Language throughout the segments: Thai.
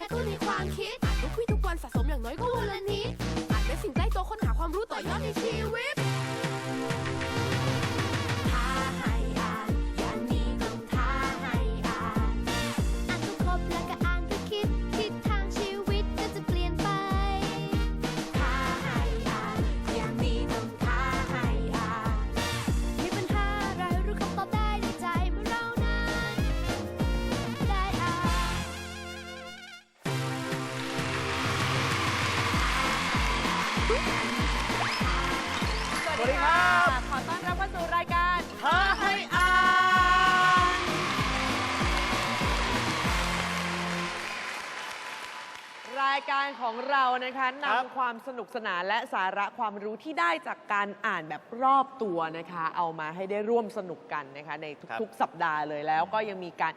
กระตุ้นในความคิดอ่านทุกวี่ทุกวันสะสมอย่างน้อยก็วันละนิดอ่านเป็นสิ่งใกล้ตัวค้นหาความรู้ต่อยอดในชีวิตายการของเรานะคะครับนำความสนุกสนานและสาระความรู้ที่ได้จากการอ่านแบบรอบตัวนะคะ เอามาให้ได้ร่วมสนุกกันนะคะ ในทุกๆ สัปดาห์เลยแล้วก็ยังมีการ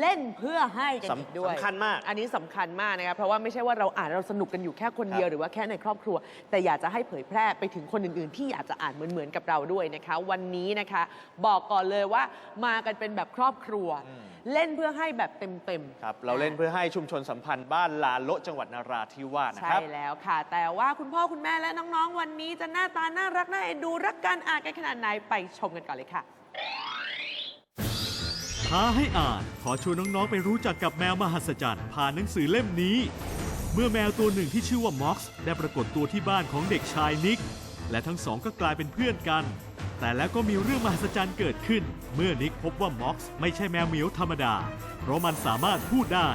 เล่นเพื่อให้กันอีกสำด้วยสำคัญมาก อันนี้สำคัญมากนะคะเพราะว่าไม่ใช่ว่าเราอ่านเราสนุกกันอยู่แค่คนเดียวครับหรือว่าแค่ในครอบครัว แต่อยากจะให้เผยแพร่ไปถึงคนอื่นๆ ที่อยากจะอ่านเหมือนๆกับเราด้วยนะคะ วันนี้นะคะ บอกก่อนเลยว่ามากันเป็นแบบครอบครัว เล่นเพื่อให้แบบเต็มๆครับเราเล่นเพื่อให้ชุมชนสัมพันธ์บ้านลาโละจังหวัดนราธิวาสนะใช่ครับแล้วค่ะ แต่ว่าคุณพ่อคุณแม่และน้องๆ วันนี้จะหน้าตาน่ารักน่าเอ็นดูรักการอ่านกันขนาดไหนไปชมกันก่อนเลยค่ะ ท้าให้อ่านขอชวนน้อง ๆ ไปรู้จักกับแมวมหัศจรรย์ผ่านหนังสือเล่มนี้ เมื่อแมวตัวหนึ่งที่ชื่อว่าม็อกซ์ได้ปรากฏตัวที่บ้านของเด็กชายนิก และทั้งสองก็กลายเป็นเพื่อนกัน แต่แล้วก็มีเรื่องมหัศจรรย์เกิดขึ้น เมื่อนิกพบว่าม็อกซ์ไม่ใช่แมวเหมียวธรรมดา เพราะมันสามารถพูดได้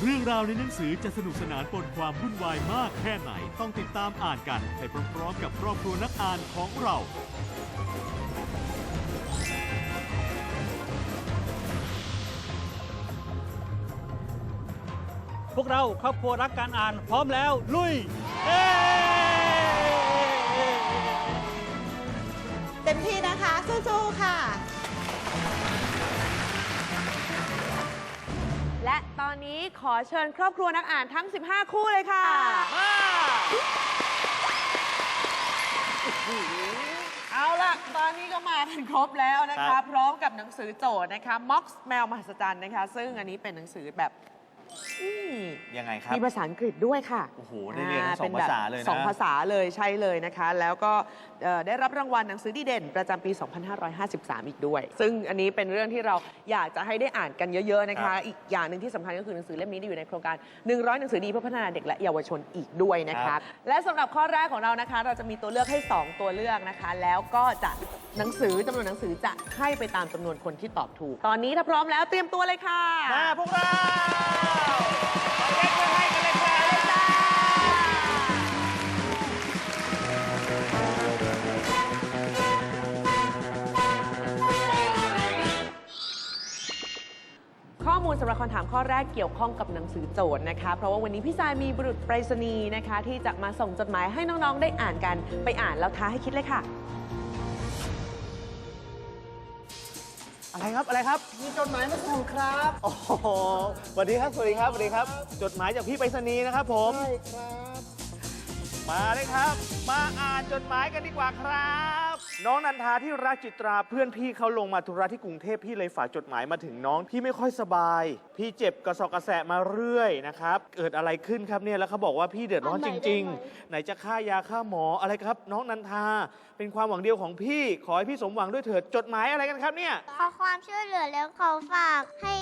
เรื่องราวในหนังสือจะสนุกสนานปนความวุ่นวายมากแค่ไหนต้องติดตามอ่านกันไปพร้อมๆกับครอบครัวนักอ่านของเรา พวกเราครอบครัวรักการอ่านพร้อมแล้ว ลุย เอ้เต็มที่นะคะ สู้ๆค่ะ และตอนนี้ขอเชิญครอบครัวนักอ่านทั้ง 15 คู่เลยค่ะเอาล่ะ ตอนนี้ก็มากันครบแล้วนะครัคะ บ พร้อมกับหนังสือโจทย์นะคะ Mox แมวมหัศจรรย์นะคะ ซึ่งอันนี้เป็นหนังสือแบบ อืมยังไงครับมีภาษาอังกฤษด้วยค่ะโอ้โหได้เรียนทั้งสองป็แบบภาษาเลยนะสองภาษาเลยใช่เลยนะคะ แล้วก็เอ่อได้รับรางวัลหนังสือดีเด่น ประจำปี 2553 อีกด้วย ซึ่งอันนี้เป็นเรื่องที่เราอยากจะให้ได้อ่านกันเยอะๆนะครัคะ บ อีกอย่างหนึ่งที่สำคัญก็คือหนังสือเล่มนี้ได้อยู่ในโครงการ 100 หนังสือดีเพื่อพัฒนาเด็กและเยาวชนอีกด้วยนะครัคะบและสำหรับข้อแรกของเรานะคะ เราจะมีตัวเลือกให้ 2 ตัวเลือกนะคะ แล้วก็จะหนังสือจำนวนหนังสือจะให้ไปตามจำนวนคนที่ตอบถูก ตอนนี้ถ้าพร้อมแล้วเตรียมตัวเลยค่ะ มาพวกเราข้อมูลสำหรับคำถามข้อแรกเกี่ยวข้องกับหนังสือโจทย์นะคะ เพราะว่าวันนี้พี่สายมีบุรุษไปรษณีย์นะคะ ที่จะมาส่งจดหมายให้น้องๆได้อ่านกันไปอ่านแล้วท้าให้คิดเลยค่ะ อะไรครับอะไรครับ มีจดหมายมาส่งครับโอ้โหสวัสดีครับสวัสดีครับสวัสดีครับ จดหมายจากพี่ไปรษณีย์นะครับผม ใช่ครับ มาเลยครับ มาอ่านจดหมายกันดีกว่าครับ น้องนันทาที่รักจิตราเพื่อนพี่เขาลงมาธุระที่กรุงเทพพี่เลยฝากจดหมายมาถึงน้องพี่ไม่ค่อยสบาย พี่เจ็บกระสอบกระแสะมาเรื่อยนะครับ เกิดอะไรขึ้นครับเนี่ยแล้วเขาบอกว่าพี่เดือดร้อนจริง ๆ ไหนจะค่ายาค่าหมออะไรครับ น้องนันทาเป็นความหวังเดียวของพี่ ขอให้พี่สมหวังด้วยเถิดจดหมายอะไรกันครับเนี่ย ขอความช่วยเหลือแล้วเขาฝากให้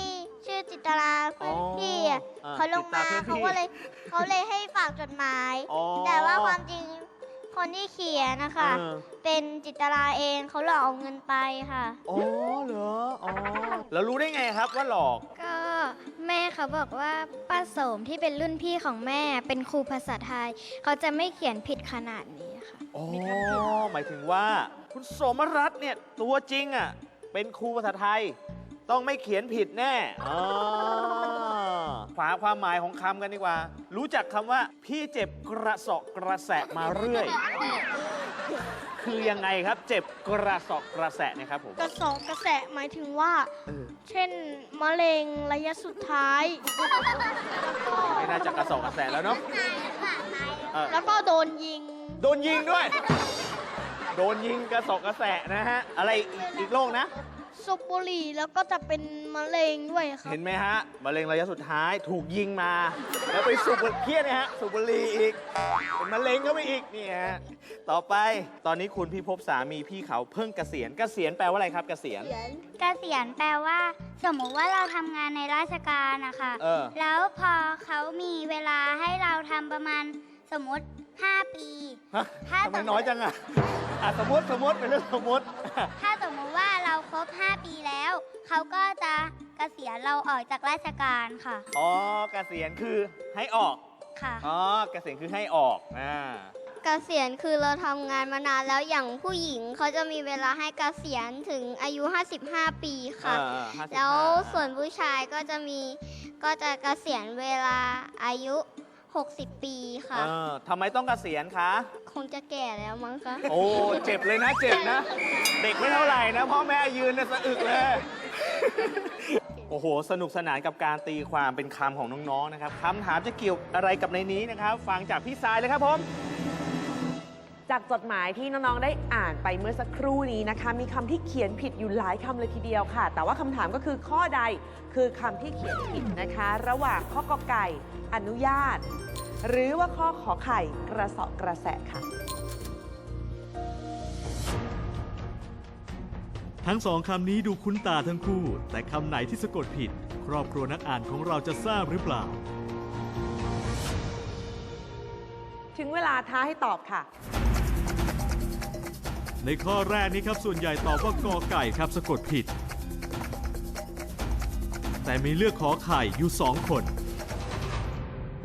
ชื่อจิตราเพื่อนพี่อะอ๋ออ่าเขาลงมาจิตราเพื่อนพี่เขาก็เลยเขาเลยให้ฝากจดหมาย อ๋อ แต่ว่าความจริง คนที่เขียนนะคะ เออ เป็นจิตราเองเขาหลอกเอาเงินไปค่ะ อ๋อเหรออ๋อแล้วรู้ได้ไงครับว่าหลอกก็แม่เขาบอกว่าป้าโสมที่เป็นรุ่นพี่ของแม่เป็นครูภาษาไทย เขาจะไม่เขียนผิดขนาดนี้ค่ะ อ๋อหมายถึงว่า คุณสมรัตน์เนี่ยตัวจริงอะเป็นครูภาษาไทย ต้องไม่เขียนผิดแน่อ๋อ ฝาความหมายของคำกันดีกว่า รู้จักคำว่า พี่เจ็บกระเสอบกระแสะมาเรื่อย คือยังไงครับ เจ็บกระเสอบกระแสะเนะครับผม กระสอบกระแสหมายถึงว่า เออ เช่นมะเร็งระยะสุดท้าย ไม่น่าจะกระเสอบกระแสะแล้วเนาะเออแล้วก็โดนยิง โดนยิงด้วย โดนยิงกระเสอบกระแสะนะฮะ อะไรอีกอีกโรคนะ สูบบุหรี่แล้วก็จะเป็นมะเร็งด้วยครับ เห็นไหมฮะมะเร็งระยะสุดท้ายถูกยิงมา แล้วไปสูบบุหรี่เครียดนะฮะสูบบุหรี่อีกเป็นมะเร็งก็ไปอีกนี่ฮะต่อไปตอนนี้คุณพี่พบสามีพี่เขาเพิ่งเกษียณเกษียณแปลว่าอะไรครับเกษียณ เกษียณแปลว่า สมมุติว่าเราทำงานในราชการนะคะเออ แล้วพอเขามีเวลาให้เราทำประมาณสมมติ 5 ปี ฮะถ้าทำไมน้อยจังอะอะสมมติสมมติเป็นเรื่องสมมติ ถ้าสมมุติว่าเราคร บ 5 ปีแล้ว เขาก็จะเกษียณเราออกจากราชการค่ะ อ๋อเกษียณคือให้ออกค่ะ อ๋อเกษียณคือให้ออกอ่าเกษียณคือเราทำงานมานานแล้วอย่างผู้หญิงเขาจะมีเวลาให้เกษียณถึงอายุ 55 ปีค่ะอ่า55แล้วส่วนผู้ชายก็จะมีก็จะเกษียณเวลาอายุ 60 ปีค่ะ เออทำไมต้องเกษียณคะ คงจะแก่แล้วมั้งคะ โอ้ เจ็บเลยนะ เจ็บนะ เด็กไม่เท่าไหร่นะ พ่อแม่ยืนเนี่ยสะอึกเลย โอ้โห สนุกสนานกับการตีความเป็นคำของน้อง ๆ นะครับคำถามจะเกี่ยวอะไรกับในนี้นะครับ ฟังจากพี่สายเลยครับผม จากจดหมายที่น้อง ๆ ได้อ่านไปเมื่อสักครู่นี้นะคะ มีคำที่เขียนผิดอยู่หลายคำเลยทีเดียวค่ะ แต่ว่าคำถามก็คือข้อใดคือคำที่เขียนผิดนะคะ ระหว่างข้อกอไก่อนุญาต หรือว่าข้อขอไข่กระเสอบกระแสะค่ะ ทั้งสองคำนี้ดูคุ้นตาทั้งคู่ แต่คำไหนที่สะกดผิด ครอบครัวนักอ่านของเราจะทราบหรือเปล่า ถึงเวลาท้าให้ตอบค่ะ ในข้อแรกนี้ครับส่วนใหญ่ตอบว่ากอไก่ครับสะกดผิด แต่มีเลือกขอไข่อยู่สองคน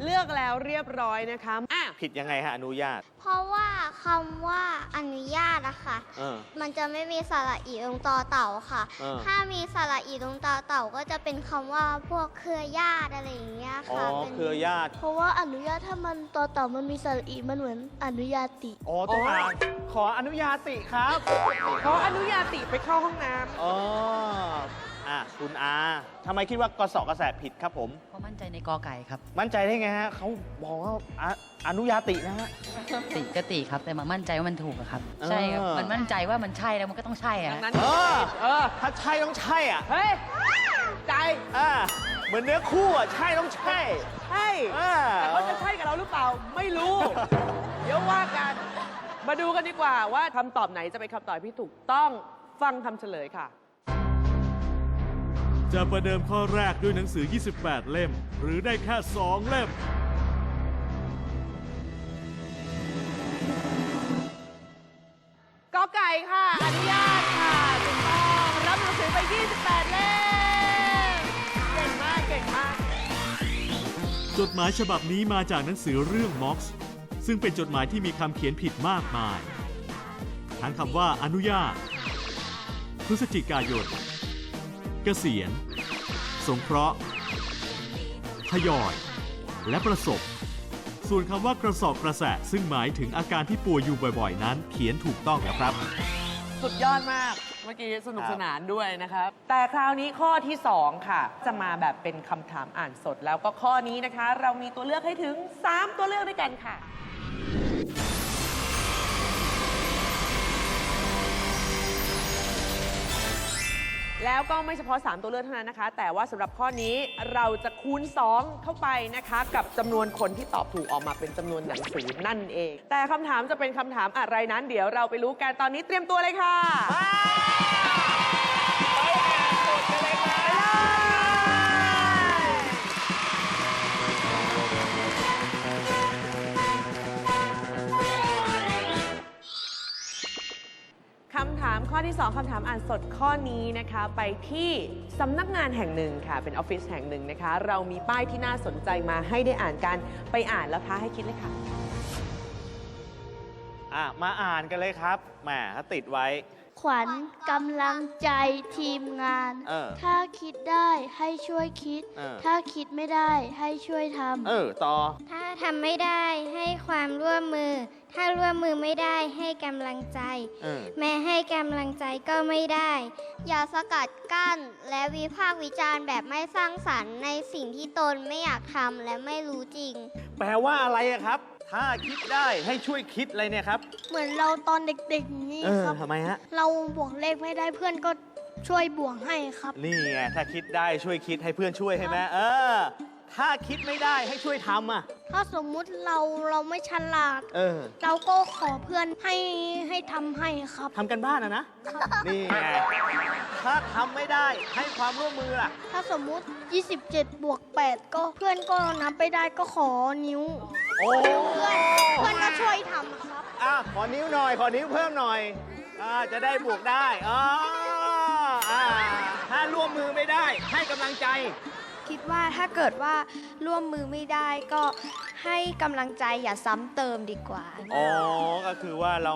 เลือกแล้วเรียบร้อยนะคะอะ ผิดยังไงฮะอนุญาต เพราะว่าคำว่าอนุญาตอะค่ะ เออ มันจะไม่มีสระอีตรงต่อเต่าค่ะ เออ ถ้ามีสระอีตรงต่อเต่าก็จะเป็นคำว่าพวกเครือญาติอะไรอย่างเงี้ยอ๋อค่ะป็นเครือญาติ เพราะว่าอนุญาตถ้ามันต่อเต่ามันมีสระอีมันเหมือนอนุญาติ อ๋อต้องอ่านขออนุญาติครับขออนุญาติไปเข้าห้องน้ำอ๋อ อะคุณอาทำไมคิดว่ากสอกระแสผิดครับผม เพราะมั่นใจในกอไก่ครับ มั่นใจได้ไงฮะเขาบอกว่าอะอนุญาตินะฮะ ติก็ติครับ แต่มามั่นใจว่ามันถูกอะครับ เออ ใช่ครับ มันมั่นใจว่ามันใช่แล้วมันก็ต้องใช่อะดังนั้นเออ เออ ถ้าใช่ต้องใช่อะเฮ้ย ใจ อ่าเหมือนเนื้อคู่อะใช่ต้องใช่ ใช่ อ่า แต่เขาจะใช่กับเราหรือเปล่า ไม่รู้ เดี๋ยวว่ากัน มาดูกันดีกว่าว่าคำตอบไหนจะเป็นคำตอบที่ถูกต้อง ฟังคำเฉลยค่ะ จะประเดิมข้อแรกด้วยหนังสือ 28 เล่ม หรือได้แค่ 2 เล่ม กอไก่ค่ะ อนุญาตค่ะถูกต้องรับหนังสือไป 28 เล่ม เก่งมาก เก่งมาก จดหมายฉบับนี้มาจากหนังสือเรื่องม็อกซ์ซึ่งเป็นจดหมายที่มีคำเขียนผิดมากมาย ทั้งคำว่าอนุญาต พฤศจิกายน เกษียณ สงเคราะห์ทยอย และประสบ ส่วนคำว่ากระสอบกระแสะซึ่งหมายถึงอาการที่ป่วยอยู่บ่อยๆ นั้น เขียนถูกต้องแล้วครับ สุดยอดมาก เมื่อกี้สนุกสนานด้วยนะครับ แต่คราวนี้ข้อที่ 2 ค่ะ จะมาแบบเป็นคำถามอ่านสดแล้วก็ข้อนี้นะคะ เรามีตัวเลือกให้ถึง 3 ตัวเลือกด้วยกันค่ะ แล้วก็ไม่เฉพาะ 3 ตัวเลือกเท่านั้นนะคะ แต่ว่าสำหรับข้อนี้เราจะคูณ 2 เข้าไปนะคะ กับจำนวนคนที่ตอบถูกออกมาเป็นจำนวนหนังสือนั่นเอง แต่คำถามจะเป็นคำถามอะไรนั้น เดี๋ยวเราไปรู้กันตอนนี้เตรียมตัวเลยค่ะ ข้อที่ 2คำถามอ่านสดข้อนี้นะคะ ไปที่สำนักงานแห่งหนึ่งค่ะ เป็นออฟฟิศแห่งหนึ่งนะคะ เรามีป้ายที่น่าสนใจมาให้ได้อ่านกัน ไปอ่านแล้วท้าให้คิดเลยค่ะ อะ มาอ่านกันเลยครับแหมถ้าติดไว้ ขวัญกำลังใจทีมงาน เออถ้าคิดได้ให้ช่วยคิด เออ ถ้าคิดไม่ได้ให้ช่วยทเออ ต่อ ถ้าทำไม่ได้ให้ความร่วมมือ ถ้าร่วมมือไม่ได้ให้กำลังใจ เออ แม้ให้กำลังใจก็ไม่ได้ำอย่าสกัดกั้น และวิพากษ์วิจารณ์แบบไม่สร้างสรรค์ในสิ่งที่ตนไม่อยากทำและไม่รู้จริง แปลว่าอะไรอะครับ ถ้าคิดได้ให้ช่วยคิดอะไรเนี่ยครับ เหมือนเราตอนเด็กๆนี่เออครับ ทำไมฮะ เราบวกเลขไม่ได้เพื่อนก็ช่วยบวกให้ครับ นี่ไงถ้าคิดได้ช่วยคิดให้เพื่อนช่วยให้ไหมเออ ถ้าคิดไม่ได้ให้ช่วยทำอะ ถ้าสมมุติเราเราไม่ฉลาด เออเราก็ขอเพื่อนให้ให้ทำให้ครับ ทำกันบ้านอะนะ นี่ไงถ้าทำไม่ได้ให้ความร่วมมือล่ะ ถ้าสมมุติ 27 บวก 8 ก็เพื่อนก็นับไปได้ก็ขอนิ้ว โอ้เพื่อนเพื่อนก็ช่วยทำครับ อะขอนิ้วหน่อย ขอนิ้วเพิ่มหน่อยอ่าจะได้บวกได้อ๋ออ่าถ้าร่วมมือไม่ได้ ให้กำลังใจ คิดว่าถ้าเกิดว่าร่วมมือไม่ได้ก็ให้กำลังใจอย่าซ้ำเติมดีกว่า อ๋อ ก็คือว่าเรา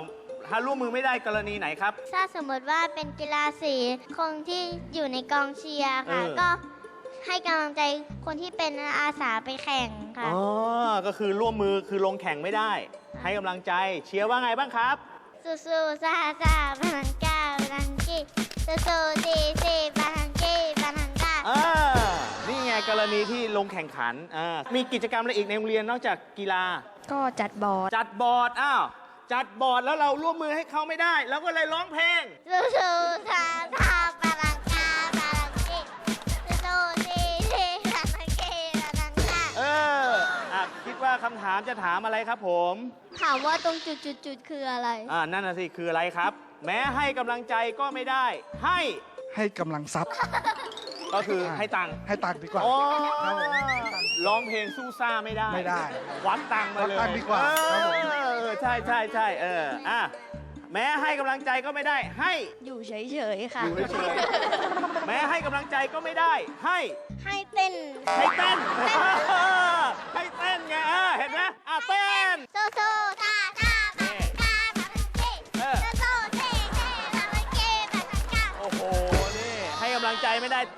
ถ้าร่วมมือไม่ได้กรณีไหนครับ ถ้าสมมติว่าเป็นกีฬาสีคนที่อยู่ในกองเชียร์ค่ะ เออ ก็ให้กำลังใจคนที่เป็นอาสาไปแข่งค่ะ อ๋อ ก็คือร่วมมือคือลงแข่งไม่ได้ ให้กำลังใจเชียร์ว่าไงบ้างครับ สู้สู้ซาซาบานังกาบานังกีสู้สู้ซีซีบานังกีบานังกา อ่านี่ไง กรณีที่ลงแข่งขันอ่ามีกิจกรรมอะไรอีกในโรงเรียนนอกจากกีฬา ก็จัดบอร์ดจัดบอร์ดอ้าวจัดบอร์ดแล้วเราร่วมมือให้เขาไม่ได้เราก็เลยร้องเพลง สู้สู้ซาซาบานังกาบานังกีสู้สู้ซีซีบานังกีบานังกาเอออะคิดว่าคำถามจะถามอะไรครับผมถามว่าตรงจุดจุดจุดคืออะไร อ่านั่นน่ะสิคืออะไรครับ แม้ให้กำลังใจก็ไม่ได้ ให้ให้กำลังทรัพย์ ก็คือให้ตังค์ ให้ตังค์ดีกว่า โอ้ครับผมร้องเพลงสู้ซ่าไม่ได้ ไม่ได้ควักตังค์มาเลยควักตังค์ดีกว่าเอครับผม อใช่ใช่ใช่เอออะแม้ให้กำลังใจก็ไม่ได้ ให้ อยู่เฉยๆค่ะ อยู่เฉยๆแม้ให้กำลังใจก็ไม่ได้ ให้ ให้เต้นให้เต้น ให้เต้นไงเออเห็นไหมอะเต้นสู้สู้ซาซ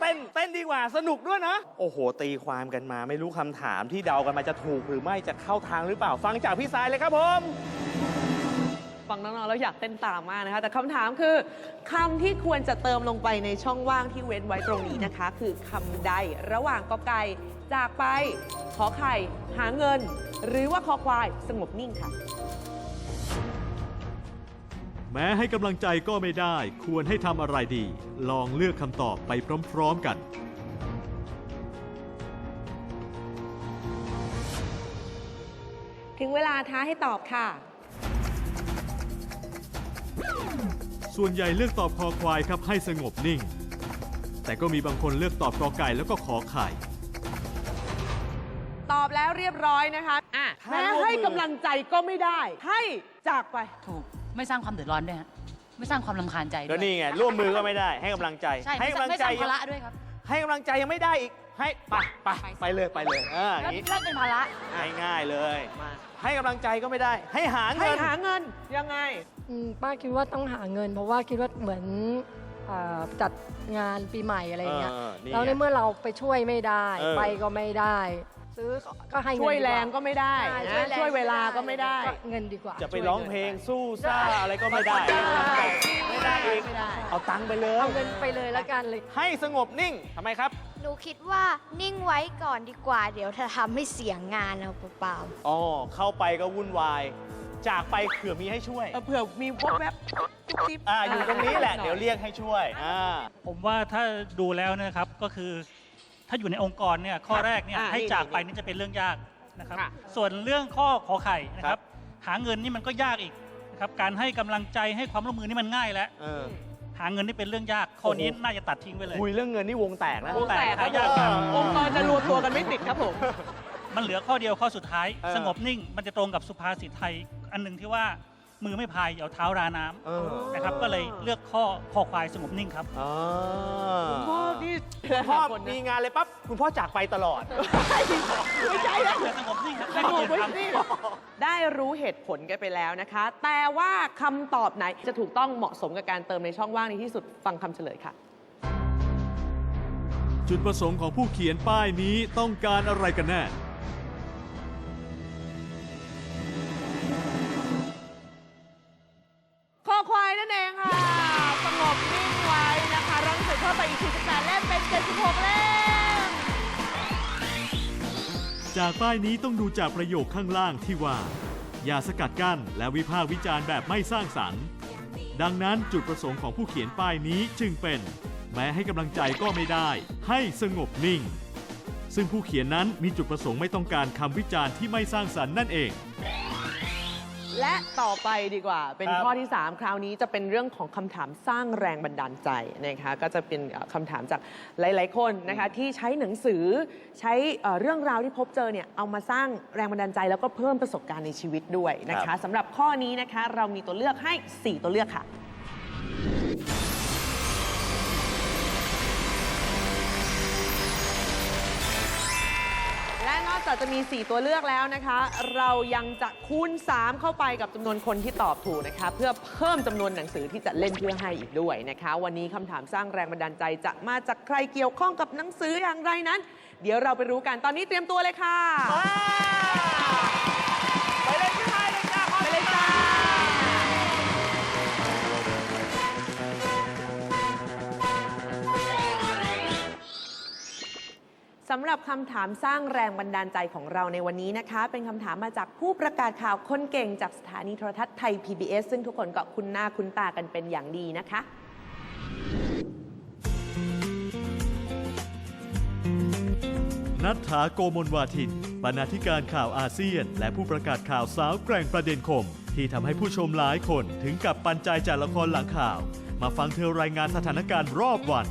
เต้นเต้นดีกว่าสนุกด้วยนะ โอ้โห ตีความกันมาไม่รู้คำถามที่เดากันมาจะถูกหรือไม่จะเข้าทางหรือเปล่าฟังจากพี่สายเลยครับผม ฟังน้องๆแล้วอยากเต้นตามมากนะคะ แต่คำถามคือคำที่ควรจะเติมลงไปในช่องว่างที่เว้นไว้ตรงนี้นะคะ คือคำใดระหว่างกอไก่จากไป ขอไข่ หาเงิน หรือว่าคอควายสงบนิ่งค่ะ แม้ให้กำลังใจก็ไม่ได้ ควรให้ทำอะไรดี ลองเลือกคำตอบไปพร้อมๆกัน ถึงเวลาท้าให้ตอบค่ะ ส่วนใหญ่เลือกตอบคอควายครับให้สงบนิ่ง แต่ก็มีบางคนเลือกตอบกอไก่แล้วก็ขอไข่ ตอบแล้วเรียบร้อยนะคะ อะถ้าแม้ร่วมมือให้กำลังใจก็ไม่ได้ ให้จากไป ถูก ไม่สร้างความเดือดร้อนด้วยฮะไม่สร้างความลำคาญใจด้ก็วยนี่ไงร่วมมือก็ไม่ได้ ให้กำลังใจใช่ให้ไม่กำลังไม่ใจสร้างภาระด้วยครับให้กำลังใจยังไม่ได้อีกให้ไปไปไปเลยไปเลยเอออแล้วย่างนี้เลิกเป็นภาระง่ายๆเลยมาให้กำลังใจก็ไม่ได้ ให้หาให้เงินหาเงินยังไง อืมป้าคิดว่าต้องหาเงิน เพราะว่าคิดว่าเหมือนอ่าจัดงานปีใหม่อะไรอย่างเงี้ยเออนี่แล้วในไง เมื่อเราไปช่วยไม่ได้ เออ ไปก็ไม่ได้ ซื้อก็ให้เงินช่วยดีกาแรงก็ไม่ได้ใช่นะแรงช่วยเวลาก็ไม่ได้เงินดีกว่า จะไปช่วยร้องงินเพลงสู้ซ่าอะไรก็ไม่ได้ ไม่ได้อีกไม่ได้ เอาตังค์ไปเลย เอาเงินไปเลยแล้วกันเลย ให้สงบนิ่งทำไมครับ หนูคิดว่านิ่งไว้ก่อนดีกว่า เดี๋ยวจะทำให้เสียงานเอาเปล่าๆอ๋อ เข้าไปก็วุ่นวาย จากไปเผื่อมีให้ช่วย เออเผื่อมีวบแวบจุ๊บจิ๊บอ่าอยู่ตรงนี้แหละ เดี๋ยวเรียกให้ช่วย อ่า ผมว่าถ้าดูแล้วเนยนะครับก็คือ ถ้าอยู่ในองค์กรเนี่ยข้อแรกเนี่ยอ่าให้นี่จากไปนี่นี่จะเป็นเรื่องยากนะครับ ค่ะส่วนเรื่องข้อขอไข่นะคครัรับ บ หาเงินนี่มันก็ยากอีกนะครับการให้กำลังใจให้ความร่วมมือนี่มันง่ายแล้ว เออ หาเงินนี่เป็นเรื่องยากข้อนี้โอ้โห น่าจะตัดทิ้งไปเลย คุยเรื่องเงินนี่วงแตกนะ วงแตกครับยากมากองค์กรจะรวมตัวกันไม่ติดครับผม มันเหลือข้อเดียวข้อสุดท้าย เออ สงบนิ่งมันจะตรงกับสุภาษิตไทย อันหนึ่งที่ว่า มือไม่พายเอาเท้าราน้ำเออนะครับก็เลยเลือกข้อคอควายสงบนิ่งครับอ๋อพ่อนี่คุณพ่อคนนะมีงานเลยปั๊บคุณพ่อจากไปตลอด ไม่ใช่แล้วสงบนิ่งครับสงบไว้สิได้รู้เหตุผลกันไปแล้วนะคะ แต่ว่าคำตอบไหนจะถูกต้องเหมาะสมกับการเติมในช่องว่างนี้ที่สุดฟังคำเฉลยค่ะ จุดประสงค์ของผู้เขียนป้ายนี้ต้องการอะไรกันแน่ 13 เล่มเป็น 76 เล่ม จากป้ายนี้ต้องดูจากประโยคข้างล่างที่ว่า อย่าสกัดกั้นและวิพากษ์วิจารณ์แบบไม่สร้างสรรค์ ดังนั้นจุดประสงค์ของผู้เขียนป้ายนี้จึงเป็น แม้ให้กำลังใจก็ไม่ได้ ให้สงบนิ่ง ซึ่งผู้เขียนนั้นมีจุดประสงค์ไม่ต้องการคำวิจารณ์ที่ไม่สร้างสรรค์นั่นเอง และต่อไปดีกว่า เป็นครับข้อที่ 3 คราวนี้จะเป็นเรื่องของคำถามสร้างแรงบันดาลใจนะคะก็จะเป็นเอ่อคำถามจากหลาย ๆ คนนะคะที่ใช้หนังสือใช้เอ่อเรื่องราวที่พบเจอเนี่ยเอามาสร้างแรงบันดาลใจ แล้วก็เพิ่มประสบการณ์ในชีวิตด้วยนะครัคะบ สำหรับข้อนี้นะคะเรามีตัวเลือกให้ 4 ตัวเลือกค่ะ จากจะมี 4 ตัวเลือกแล้วนะคะ เรายังจะคูณ 3 เข้าไปกับจำนวนคนที่ตอบถูกนะคะ เพื่อเพิ่มจำนวนหนังสือที่จะเล่นเพื่อให้อีกด้วยนะคะ วันนี้คำถามสร้างแรงบันดาลใจจะมาจากใครเกี่ยวข้องกับหนังสืออย่างไรนั้น เดี๋ยวเราไปรู้กันตอนนี้เตรียมตัวเลยค่ะ สำหรับคำถามสร้างแรงบันดาลใจของเราในวันนี้นะคะ เป็นคำถามมาจากผู้ประกาศข่าวคนเก่งจากสถานีโทรทัศน์ไทย PBS ซึ่งทุกคนก็คุ้นหน้าคุ้นตากันเป็นอย่างดีนะคะ นัทธาโกมลวาทินบรรณาธิการข่าวอาเซียน และผู้ประกาศข่าวสาวแกร่งประเด็นคม ที่ทำให้ผู้ชมหลายคนถึงกับปันใจจากละครหลังข่าว มาฟังเธอรายงานสถานการณ์รอบวัน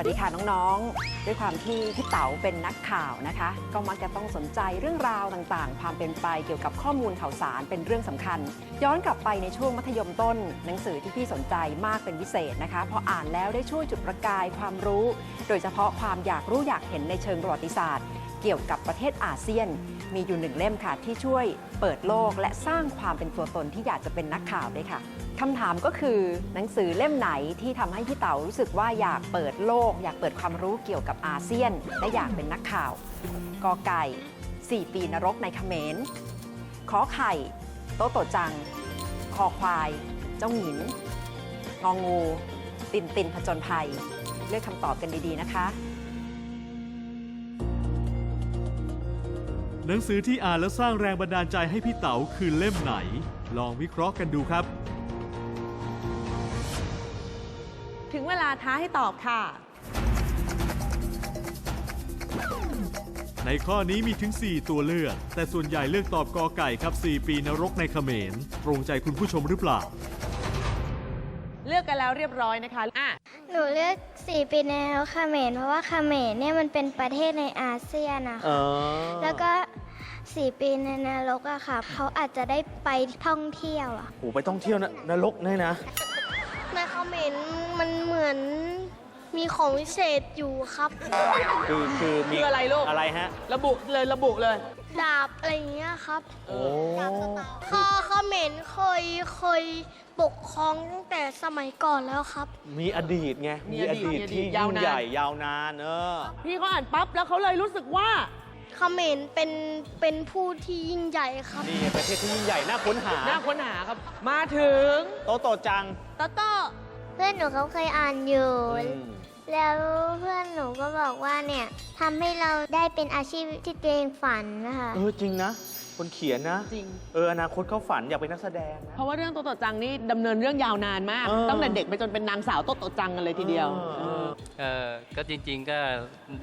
วัสดีค่ะน้องๆ ด้วยความที่พี่เต๋าเป็นนักข่าวนะคะ ก็มักจะต้องสนใจเรื่องราวต่างๆ ความเป็นไปเกี่ยวกับข้อมูลข่าวสารเป็นเรื่องสำคัญ ย้อนกลับไปในช่วงมัธยมต้น หนังสือที่พี่สนใจมากเป็นพิเศษนะคะพออ่านแล้วได้ช่วยจุดประกายความรู้ โดยเฉพาะความอยากรู้อยากเห็นในเชิงประวัติศาสตร์ เกี่ยวกับประเทศอาเซียน มีอยู่หนึ่งเล่มค่ะ ที่ช่วยเปิดโลกและสร้างความเป็นตัวตนที่อยากจะเป็นนักข่าวด้วยค่ะคำถามก็คือหนังสือเล่มไหนที่ทำให้พี่เต๋ารู้สึกว่าอยากเปิดโลก อยากเปิดความรู้เกี่ยวกับอาเซียน และอยากเป็นนักข่าวกอไก่ 4 ปีนรกในเขมรขอไข่ โตโตจัง คอควาย เจ้าหญินงองูตินตินผจญภัย เลือกคำตอบกันดีๆนะคะ หนังสือที่อ่านแล้วสร้างแรงบันดาลใจให้พี่เต๋าคือเล่มไหน ลองวิเคราะห์กันดูครับ ถึงเวลาท้าให้ตอบค่ะ ในข้อนี้มีถึง 4 ตัวเลือก แต่ส่วนใหญ่เลือกตอบกอไก่ครับ 4 ปีนรกในเขมร ตรงใจคุณผู้ชมหรือเปล่า เลือกกันแล้วเรียบร้อยนะคะอะหนูเลือกสี่ปีแนวเขมรเพราะว่าเขมรเนี่ยมันเป็นประเทศในอาเซียนนะเอคะอแล้วก็ สี่ปีในนรกอะค่ะ เขาอาจจะได้ไปท่องเที่ยวอะโอ้ไปต้องเที่ยวนะนรกเนี่ยนะ ในคอมเมนต์มันเหมือนมีของวิเศษอยู่ครับ คือคือมีคืออะไรลูก อะไรฮะ ระบุเลยระบุเลย ดาบอะไรอย่างเงี้ยครับโอ้พอคอมเมนต์เคยเคยปกครองตั้งแต่สมัยก่อนแล้วครับ มีอดีตไงมีมีออดีตดีตมีอดีตที่ยายิ่วงนานใหญ่ยาวนานเออพี่เขาอ่านปั๊บแล้วเขาเลยรู้สึกว่า คอมเมนต์เป็นเป็นผู้ที่ยิ่งใหญ่ครับ นี่ไงประเทศที่ยิ่งใหญ่น่าค้นหาน่าค้นหาครับ มาถึงโตโตจังโตโต้เพื่อนหนูเขาเคยอ่านอยู่อืมแล้วเพื่อนหนูก็บอกว่าเนี่ยทำให้เราได้เป็นอาชีพที่ตัวเองฝันนะคะเออจริงนะ คนเขียนนะ จริง เอออนาคตเขาฝันอยากเป็นนักแสดงนะ เพราะว่าเรื่องโตโตจังนี่ดำเนินเรื่องยาวนานมาก เออ ตั้งแต่เด็กไปจนเป็นนางสาวโตโตจังกันเลยทีเดียวออเออ เออก็จริงๆก็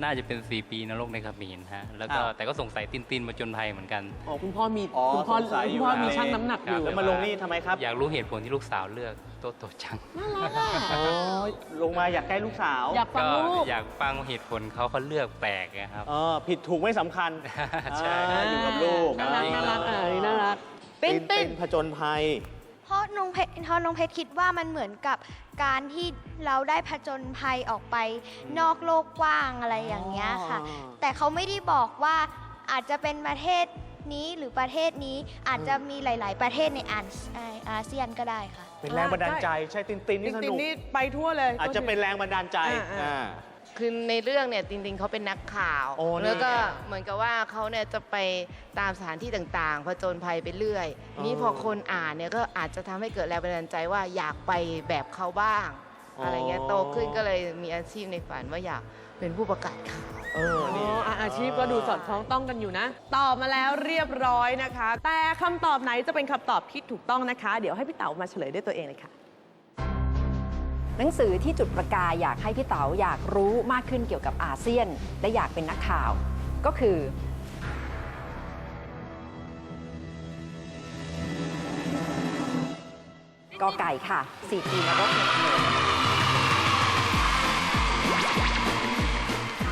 น่าจะเป็น 4 ปีนรกในเขมรฮะ แล้วก็อ้าว แต่ก็สงสัยตินตินมาจนภัยเหมือนกัน อ๋อคุณพ่อมีอ๋อคุณพ่อสงสัยอยู่ คุณพ่อมีแล้วชั่งน้ำหนักอยู่คแล้บวมาลงนี่ทำไมครับ อยากรู้เหตุผลที่ลูกสาวเลือกโตโตจังโอ้ยลงมาอยากใกล้ลูกสาวอยากฟังก็ลูก อยากฟังเหตุผลเขาเขาเลือกแปลกนะครับ เออผิดถูกไม่สำคัญใช่ อ่าอยู่กับลูกน่ารักอ่น่ารักอ่านี่น่ารักติ้นติติ้นนผจญภัย เพราะน้องเพชรเพราะน้องเพชรคิดว่ามันเหมือนกับการที่เราได้ผจญภัยออกไปนอกโลกกว้างอะไรอย่างเงี้ยค่ะ อ๋อ แต่เขาไม่ได้บอกว่าอาจจะเป็นประเทศ นี้หรือประเทศนี้อาจจะมีหลาย ๆ ประเทศในอาเอ่ออาเซียนก็ได้ค่ะ เป็นแรงบันดาลใจใช่ตินตินติ้นี่นสติ้นนุก นี่ไปทั่วเลย อาจจะเป็นแรงบันดาลใจอ่าอ่าอ่า คือในเรื่องเนี่ยจริงๆเขาเป็นนักข่าว โอ้นี่แล้วก็ไงเหมือนกับว่าเขาเนี่ยจะไปตามสถานที่ต่างๆผจญภัยไปเรื่อยอ๋อนี่พอคนอ่านเนี่ยก็อาจจะทำให้เกิดแรงบันดาลใจว่าอยากไปแบบเขาบ้าง อ๋ออ อะไรเงี้ยโตขึ้นก็เลยมีอาชีพในฝันว่าอยาก เป็นผู้ประกาศข่าว เอออ๋นี่ออะอาชีพก็ดูสอดคล้องต้องกันอยู่นะ ตอบมาแล้วเรียบร้อยนะคะ แต่คำตอบไหนจะเป็นคำตอบที่ถูกต้องนะคะ เดี๋ยวให้พี่เต๋ามาเฉลยด้วยตัวเองเลยค่ะ หนังสือที่จุดประกายอยากให้พี่เต๋าอยากรู้มากขึ้นเกี่ยวกับอาเซียน และอยากเป็นนักข่าว ก็คือ กอไก่ค่ะสี่ปีนรกในเขมร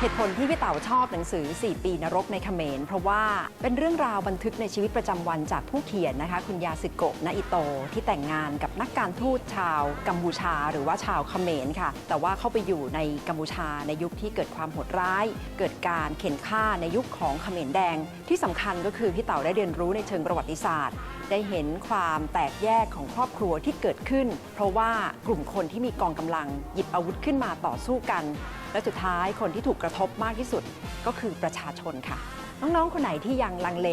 เหตุผลที่พี่เต๋าชอบหนังสือ 4 ปีนรกในเขมรเพราะว่าเป็นเรื่องราวบันทึกในชีวิตประจำวันจากผู้เขียนนะคะ คุณยาสึโกะนาอิโต ที่แต่งงานกับนักการทูตชาวกัมพูชา หรือว่าชาวเขมรค่ะ แต่ว่าเข้าไปอยู่ในกัมพูชาในยุคที่เกิดความโหดร้าย เกิดการเข็นฆ่าในยุคของเขมรแดง ที่สำคัญก็คือพี่เต๋าได้เรียนรู้ในเชิงประวัติศาสตร์ ได้เห็นความแตกแยกของครอบครัวที่เกิดขึ้น เพราะว่ากลุ่มคนที่มีกองกำลังหยิบอาวุธขึ้นมาต่อสู้กัน และสุดท้ายคนที่ถูกกระทบมากที่สุดก็คือประชาชนค่ะ น้องๆ คนไหนที่ยังลังเล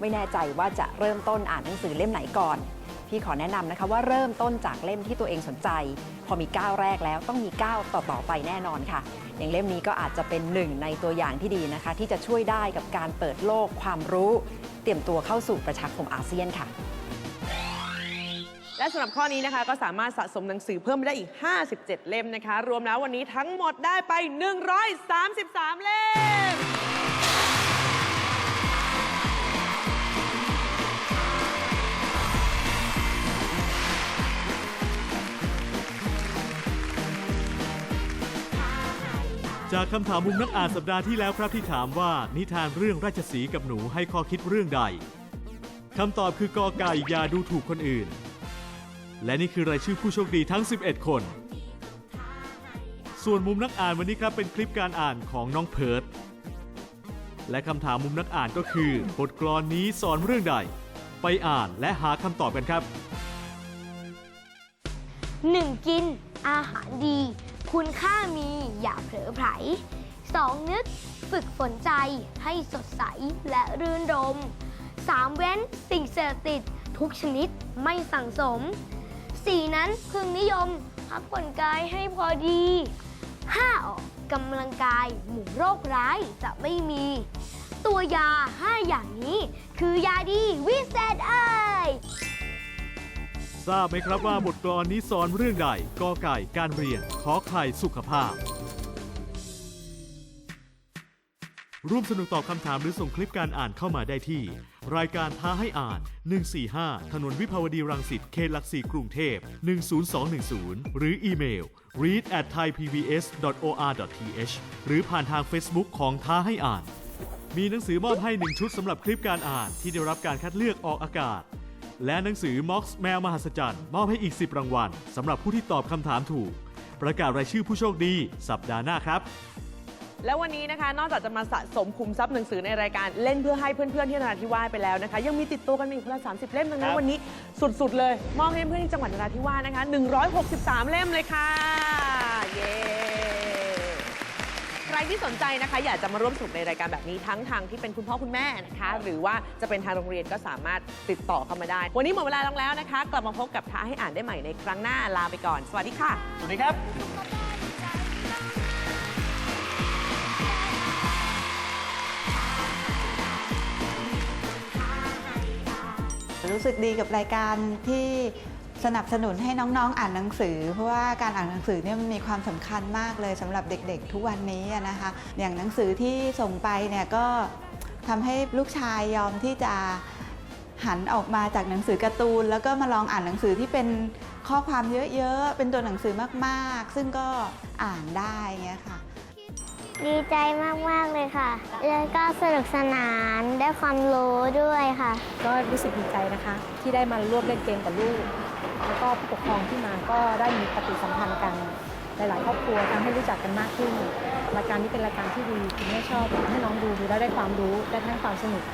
ไม่แน่ใจว่าจะเริ่มต้นอ่านหนังสือเล่มไหนก่อน พี่ขอแนะนำนะคะว่าเริ่มต้นจากเล่มที่ตัวเองสนใจ พอมีก้าวแรกแล้วต้องมีก้าวต่อๆไปแน่นอนค่ะอย่างเล่มนี้ก็อาจจะเป็นหนึ่งในตัวอย่างที่ดีนะคะ ที่จะช่วยได้กับการเปิดโลกความรู้ เตรียมตัวเข้าสู่ประชาคมอาเซียนค่ะ และสำหรับข้อนี้นะคะก็สามารถสะสมหนังสือเพิ่มไปได้อีก 57 เล่มนะคะ รวมแล้ววันนี้ทั้งหมดได้ไป 133 เล่ม จากคำถามมุมนักอ่านสัปดาห์ที่แล้วครับที่ถามว่านิทานเรื่องราชสีห์กับหนูให้ข้อคิดเรื่องใดคำตอบคือกอไก่อย่าดูถูกคนอื่น และนี่คือรายชื่อผู้โชคดีทั้ง 11 คน ส่วนมุมนักอ่านวันนี้ครับเป็นคลิปการอ่านของน้องเพิร์ดและคำถามมุมนักอ่านก็คือบทกลอนนี้สอนเรื่องใด ไปอ่านและหาคำตอบกันครับ 1. กินอาหารดี คุณค่ามีอย่าเผลอไผล 2. นึกฝึกฝนใจให้สดใสและรื่นรม 3. เว้นสิ่งเสพติดทุกชนิดไม่สั่งสม 4. นั้นพึงนิยมพักผ่อนกายให้พอดี 5. ออกกำลังกายหมู่โรคร้ายจะไม่มี ตัวยา 5 อย่างนี้ คือยาดีวิเศษเอ้ยทราบไหมครับว่าบทกลอนนี้สอนเรื่องใดกอไก่การเรียนขอไข่สุขภาพ ร่วมสนุกตอบคำถามหรือส่งคลิปการอ่านเข้ามาได้ที่ รายการท้าให้อ่าน 145 ถนนวิภาวดีรังสิต เขตหลักสี่กรุงเทพ 10210 หรืออีเมล read at thaipbs.or.th หรือผ่านทาง Facebook ของท้าให้อ่าน มีหนังสือมอบให้ 1 ชุดสำหรับคลิปการอ่านที่ได้รับการคัดเลือกออกอากาศ และหนังสือ MOX แมวมหัศจรรย์ มอบให้อีก 10 รางวัลสำหรับผู้ที่ตอบคำถามถูก ประกาศรายชื่อผู้โชคดี สัปดาห์หน้าครับ แล้ววันนี้นะคะ นอกจากจะมาสะสมคุมทรัพย์หนังสือในรายการเล่นเพื่อให้เพื่อนๆที่นราธิวาสไปแล้วนะคะ ยังมีติดตัวกันมาอีกคนละ30 เล่มดังนั้ครันบวันนี้สุดๆ เลยมอบให้เพื่อนๆที่จังหวัดนราธิวาสนะคะ 163 เล่มเลยค่ะ เย้ ใครที่สนใจนะคะ อยากจะมาร่วมสนุกในรายการแบบนี้ทั้งทางที่เป็นคุณพ่อคุณแม่นะคะ หรือว่าจะเป็นทางโรงเรียนก็สามารถติดต่อเข้ามาได้ วันนี้หมดเวลาลงแล้วนะคะ กลับมาพบกับท้าให้อ่านได้ใหม่ในครั้งหน้าลาไปก่อน สวัสดีค่ะ สวัสดีครับ รู้สึกดีกับรายการที่สนับสนุนให้น้องๆ อ่านหนังสือ เพราะว่าการอ่านหนังสือเนี่ยมันมีความสำคัญมากเลยสำหรับเด็กๆ ทุกวันนี้นะคะ อย่างหนังสือที่ส่งไปเนี่ยก็ทำให้ลูกชายยอมที่จะหันออกมาจากหนังสือการ์ตูน แล้วก็มาลองอ่านหนังสือที่เป็นข้อความเยอะๆ เป็นตัวหนังสือมากๆ ซึ่งก็อ่านได้เงี้ยค่ะ ดีใจมาก ๆ เลยค่ะ แล้วก็สนุกสนานได้ความรู้ด้วยค่ะ ก็รู้สึกดีใจนะคะ ที่ได้มาร่วมเล่นเกมกับลูก แล้วก็ผู้ปกครองที่มาก็ได้มีปฏิสัมพันธ์กันหลาย ๆ ครอบครัวทำให้รู้จักกันมากขึ้นรายการนี้เป็นรายการที่ดีคุณแม่ชอบให้น้องดูดูแล้วได้ความรู้ได้ทั้งความสนุก